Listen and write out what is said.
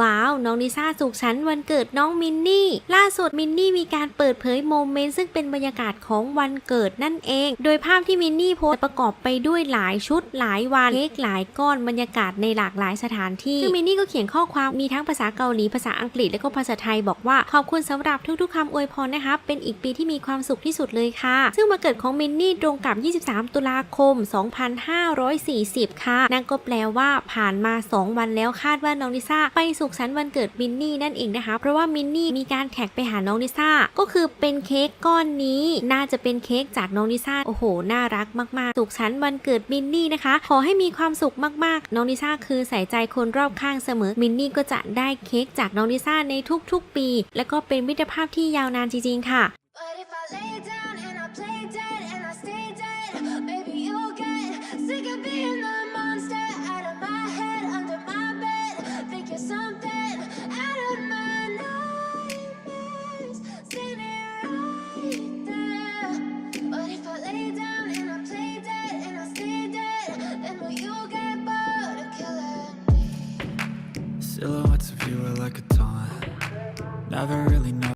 ว้าว น้องลิซ่าสุขสันต์วันเกิดน้องมินนี่ ล่าสุดมินนี่มีการเปิดเผยโมเมนต์ซึ่งเป็นบรรยากาศของวันเกิดนั่นเอง โดยภาพที่มินนี่โพสต์ประกอบไปด้วยหลายชุดหลายวันเค้กหลายก้อนบรรยากาศในหลากหลายสถานที่ซึ่งมินนี่ก็เขียนข้อความมีทั้งภาษาเกาหลีภาษาอังกฤษและก็ภาษาไทยบอกว่าขอบคุณสำหรับทุกๆคำอวยพรนะคะเป็นอีกปีที่มีความสุขที่สุดเลยค่ะ ซึ่งวันเกิดของมินนี่ตรงกับ 23 ตุลาคม 2540 ค่ะนั่นก็แปลว่าผ่านมา 2 วันแล้วคาดว่าน้องลิซ่าไปสุขสันต์วันเกิดมินนี่นั่นเองนะคะ เพราะว่ามินนี่มีการแท็กไปหาน้องลิซ่าก็คือเป็นเค้กก้อนนี้น่าจะเป็นเค้กจากน้องลิซ่าโอ้โห น่ารักมากๆ สุขสันต์วันเกิดมินนี่นะคะ ขอให้มีความสุขมากๆ น้องลิซ่าคือใส่ใจคนรอบข้างเสมอมินนี่ก็จะได้เค้กจากน้องลิซ่าในทุกๆปี และก็เป็นมิตรภาพที่ยาวนานจริงๆค่ะ But if I lay down Silhouettes of you are like a taunt. Never really know.